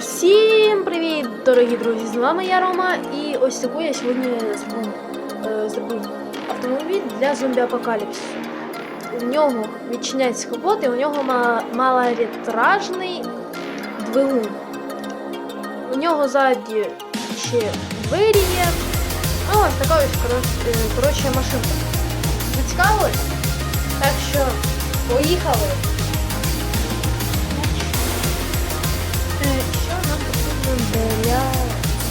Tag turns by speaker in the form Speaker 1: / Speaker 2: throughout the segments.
Speaker 1: Всім привіт, дорогі друзі! З вами я Рома, і ось таку я сьогодні зробив, е, зробив автомобіль для зомбі-апокаліпсису. У нього відчиняється капот, і у нього ма- малолітражний двигун. У нього ззаді ще двері є. Ну, ось така ось коротше, е, машинка. Зацікавились? Так що поїхали! Для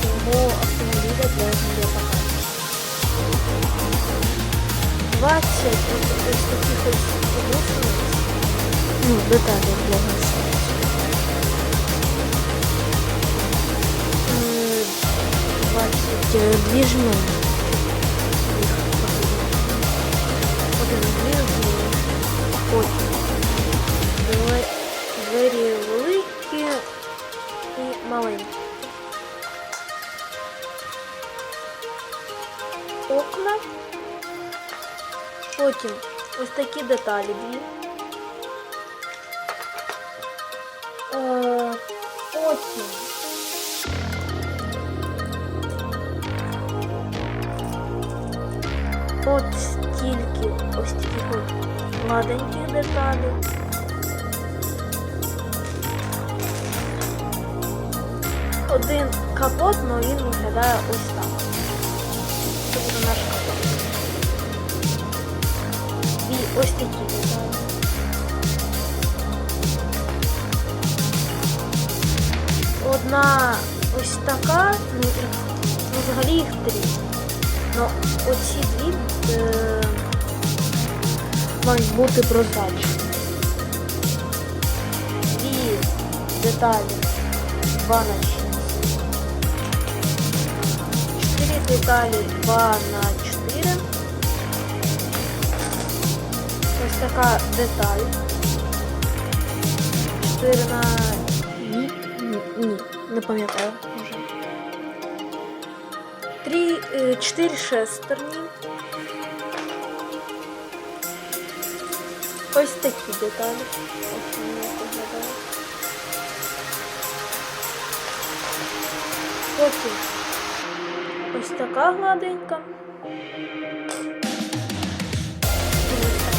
Speaker 1: цього автомобіля для зомбі-апокаліпсису? 20 ось ось таких ось гусениць. Ну, деталі для гусениць. Е, 22 жмені. Їх потрібно. Один знизу, потім две- двері великі і маленькі. Потім ось такі деталі дві. Е, потім. От стільки ось таких от гладеньких деталей. Один капот, але він виглядає ось так. Ось такі деталі. Одна ось така, ну, ну взагалі їх три. Ну, оці дві е, мають бути прозрачні. Дві деталі 2 на 6. 4 деталі 2 на Ось така деталь. 4 на... Ні, ні, ні, не пам'ятаю. Може. 3, 4 шестерні. Ось такі деталі. Ось вони виглядають. Потім ось така гладенька.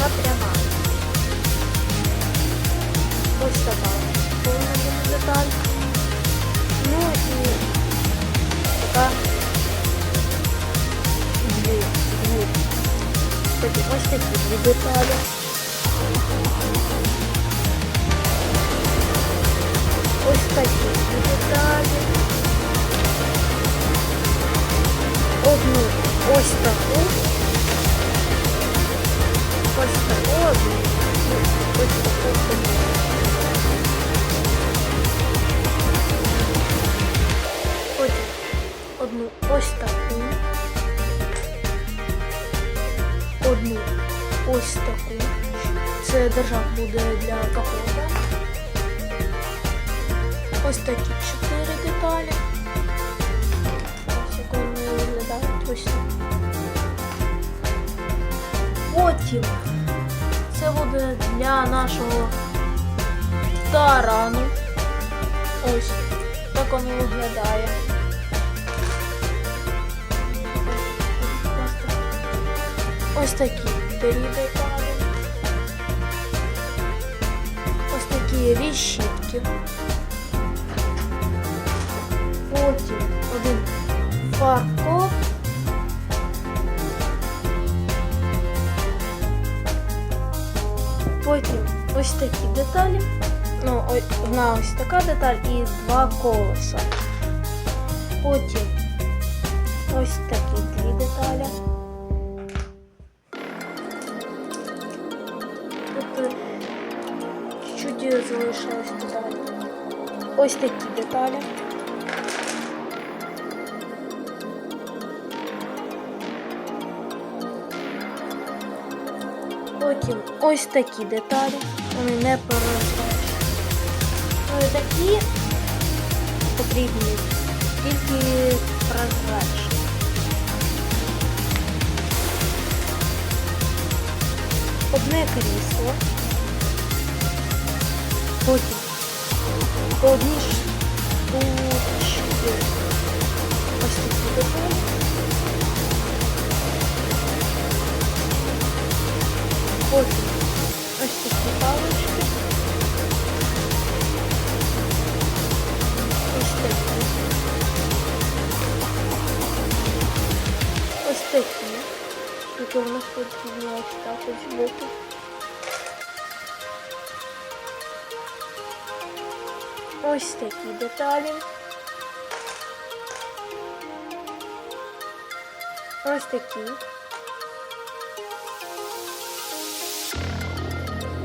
Speaker 1: Така пряма. Ось така повинна деталь. Ну і така дві, дві. Потім ось такі дві деталі. Ось такі дві деталі. одну ось таку, одну ось таку, одну ось таку. Це держак буде для капота. Ось такі чотири деталі. Ось як вони виглядають ось. так. Потім це буде для нашого тарану. Ось так воно виглядає. Ось такі три деталі. Ось такі решітки. Потім один фаркоп. Потім ось такі деталі. Ну, ось- одна ось така деталь і два колеса. Потім ось такі Чуть-чуть залишилось деталі. Ось такі деталі. Потім ось такі деталі. Вони не прозрачні. Ну такі потрібні тільки прозрачні. Одне крісло. Потім. По одній, ш- такі деталі. Ось такі.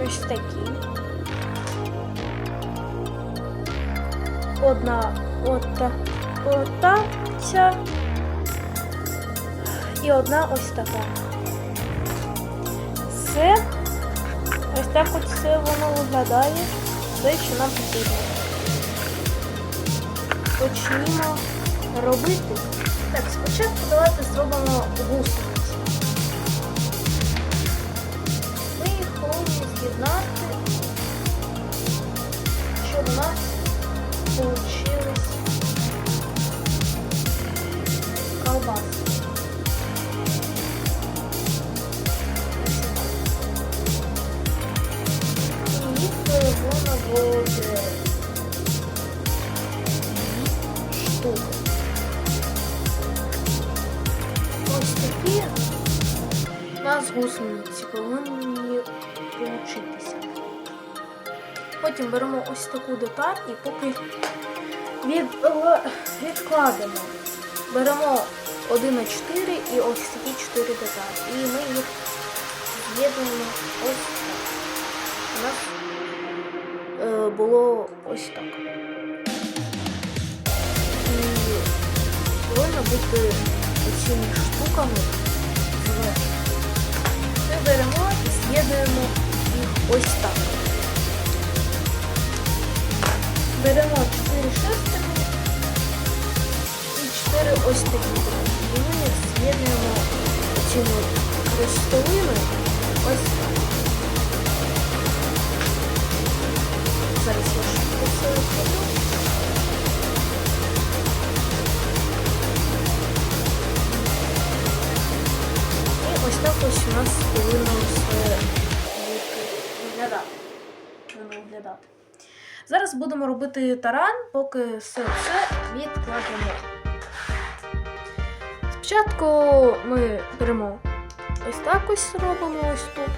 Speaker 1: Ось такі. Одна ота, ота ця. І одна ось така. Все. Ось так от все воно виглядає. Все, що нам потрібно. Почнімо робити. Так, спочатку давайте зробимо гусениці. Потім беремо ось таку деталь і поки від, е, відкладемо. Беремо 1 на 4 і ось такі 4 деталі. І ми їх з'єднуємо ось так. У нас е, було ось так. І повинно бути оцими штуками. Ми беремо і з'єднуємо їх ось так. Беремо 4 шестерні і 4 ось такі. І ми їх з'єднуємо цими хрестовими ось так. Зараз я швидко це зроблю. І ось так ось у нас повинно все виглядати. Виглядати. Зараз будемо робити таран, поки все це відкладемо. Спочатку ми беремо ось так ось робимо ось тут.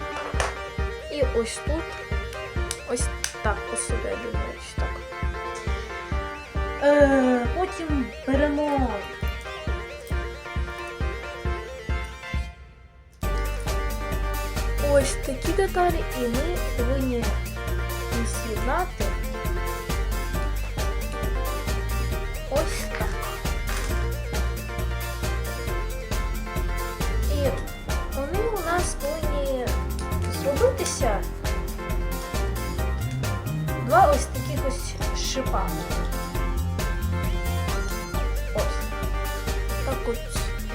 Speaker 1: І ось тут. Ось так посередині, ось так. Е, потім беремо ось такі деталі, і ми повинні з'єднати зробитися два ось таких ось шипа. Ось. Так от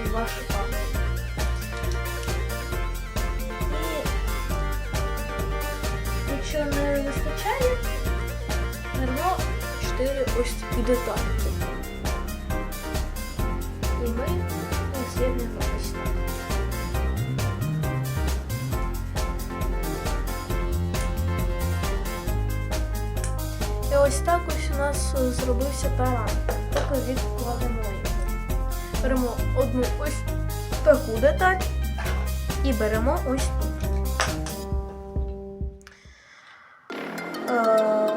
Speaker 1: два шипа. І якщо не вистачає, беремо 4 ось такі детальки. Ось так ось у нас е, зробився таран. Поки відкладемо його. Беремо одну ось таку деталь і беремо ось тут. Е.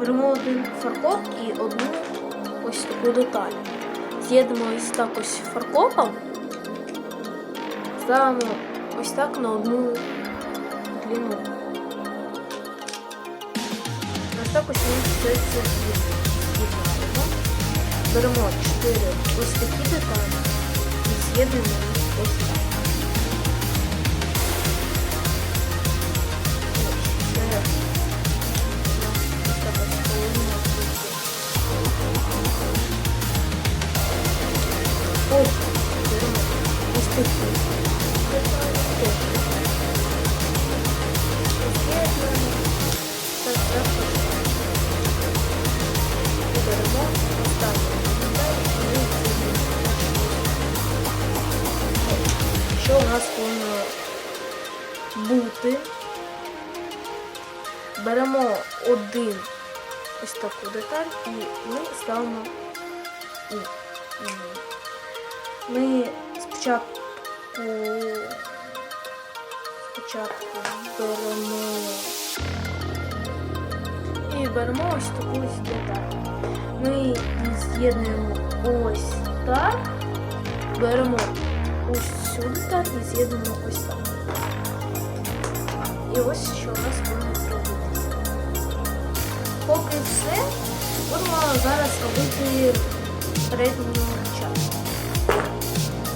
Speaker 1: Беремо один фаркоп і одну ось таку деталь. З'єднуємо ось так ось фаркопом. Ставимо ось так на одну длину. Ось так ось ми все це. Беремо 4 ось такі деталі і з'єднуємо ось так. Бути? Беремо один ось таку деталь і ми ставимо і. Ми спочатку спочатку беремо і беремо ось таку ось деталь. Ми її з'єднуємо ось так, беремо ось цю деталь і з'єднуємо ось так. І ось що у нас повинно зробитися. Поки все, будемо зараз робити передню частину.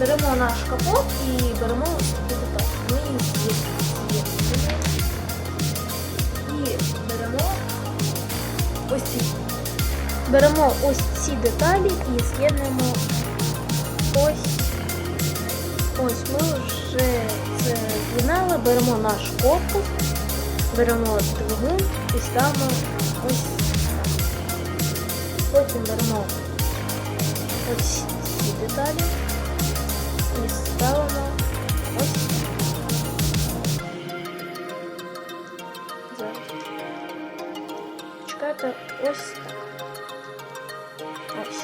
Speaker 1: Беремо наш капот і беремо ось таку. Ми її з'єднуємо. І беремо ось ці. Беремо ось ці деталі і з'єднуємо ось. Ось ми вже беремо наш корпус, беремо двигун і ставимо ось. Потім беремо ось ці деталі і ставимо ось. Чекайте ось так. Ось.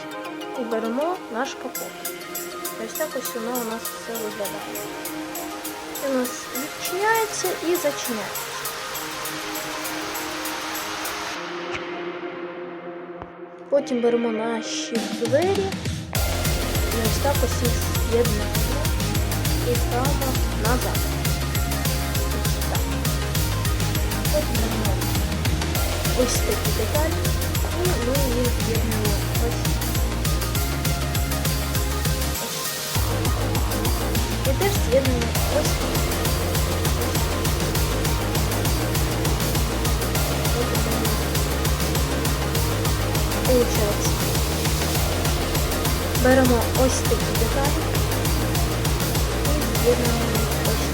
Speaker 1: І беремо наш капот. Ось так ось воно у нас все виглядає. І у нас відчиняється і зачиняється. Потім беремо наші двері і ось так з'єднаємо і ставимо назад. Потім беремо ось такі деталі і ми їх з'єднуємо ось. І теж з'єднуємо ось так. Получається. Беремо ось такі деталі і з'єднуємо ось.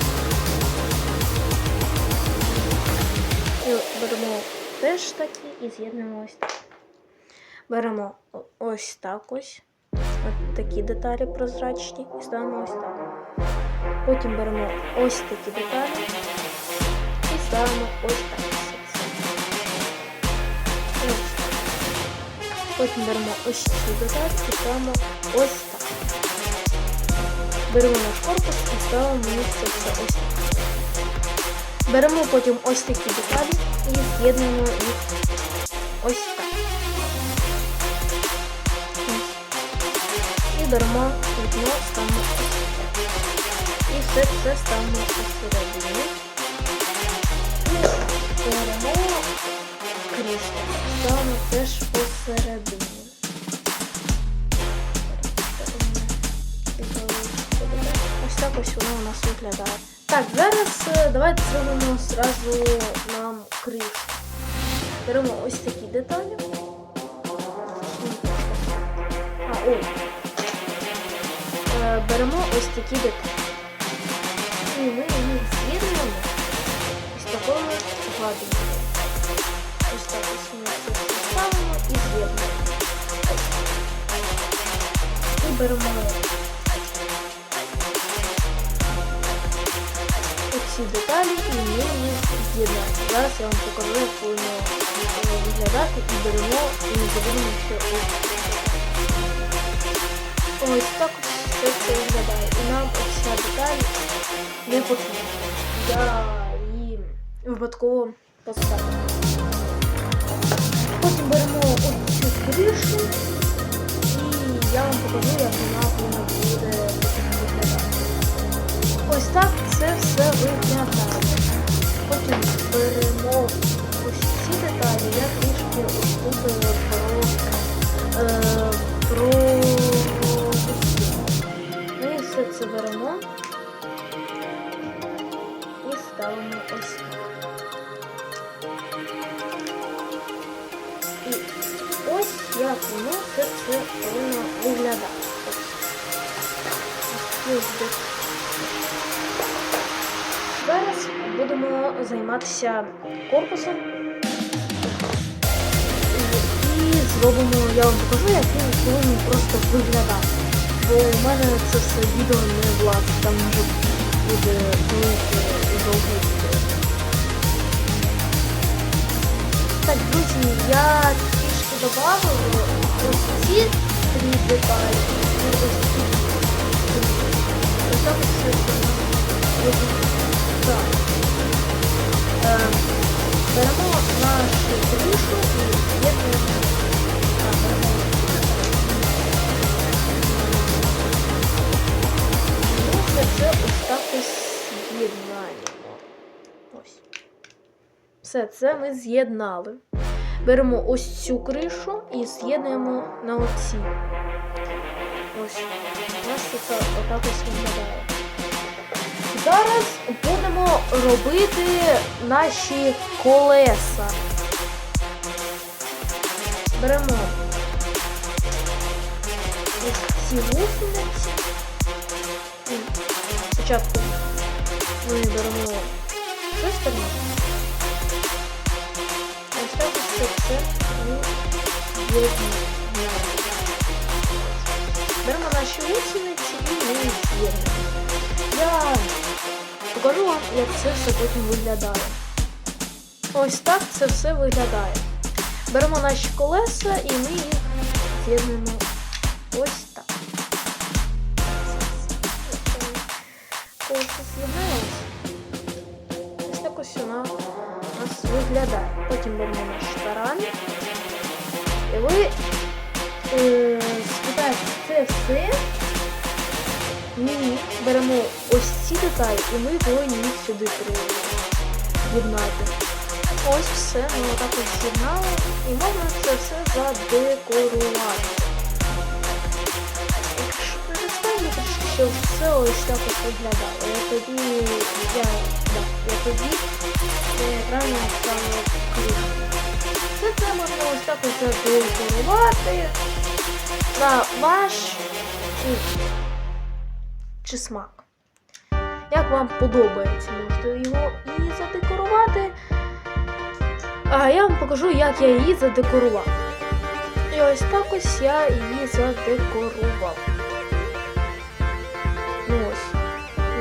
Speaker 1: І беремо теж такі і з'єднуємо ось так. Беремо ось так ось. От такі деталі прозрачні і ставимо ось так. Потім беремо ось такі деталі і ставимо ось так. Потім беремо ось ці і ставимо ось так. Беремо наш корпус і ставимо їх це все ось так. Беремо потім ось такі деталі і з'єднуємо їх ось так. І беремо вікно, ставимо ось так. І все це ставимо посередині. Ставимо теж посередині. Ось так ось воно у нас виглядає. Так, зараз е, давайте зробимо зразу нам кришу. Беремо ось такі деталі. А, ой. Е, Беремо ось такі деталі. І ми їх з'єднуємо ось такою гладинкою. Ось так ось ми це все ставимо і з'єднуємо. І беремо оці деталі і ми. Зараз я вам покажу, як виглядати і беремо і не забудемо, що ось. Так це виглядає. І нам ця деталь. Я її випадково поставила. Потім беремо ось цю кришу і я вам покажу, як вона повинна буде виглядати. Ось так це все виглядає. Потім беремо ось ці деталі, я трішки е, про, е, про Ми все це беремо воно все це повинно виглядати. Зараз будемо займатися корпусом і зробимо, я вам покажу, як він повинен просто виглядати. Бо у мене це все відео не влазить, там може буде велике довге відео. Так, друзі, я додав ось ці три деталі. Ось ці. Ось так ось все. Так. Беремо нашу кришу і. Ну, це ось так ось з'єднаємо. Ось. Все, це ми з'єднали. Беремо ось цю кришу і з'єднуємо на оці. Ось. Нас це отак ось виглядає. Зараз будемо робити наші колеса. Беремо ось ці гусениці. Спочатку ми беремо шестерню. Ось так ось це все. Беремо наші гусениці і ми їх з'єднуємо. Я покажу вам, як це все потім виглядає. Ось так це все виглядає. Беремо наші колеса і ми їх з'єднуємо ось виглядає. Потім беремо наш таран. І ви е, скидаєте це все. Ми беремо ось ці деталі і ми повинні їх сюди приєднати. Ось все, ми отак ось з'єднали і можна це все задекорувати. Все ось так ось виглядає. Я тоді, я, да, я тоді правильно ставлю ключ. Все це можна ось так ось задекорувати на ваш вкус чи смак. Як вам подобається, можете його і задекорувати. А я вам покажу, як я її задекорував. І ось так ось я її задекорував. Ну ось,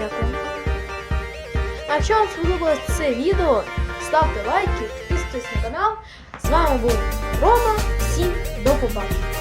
Speaker 1: як. А якщо вам сподобалось це відео, ставте лайки, підписуйтесь на канал. З вами був Рома. Всім до побачення.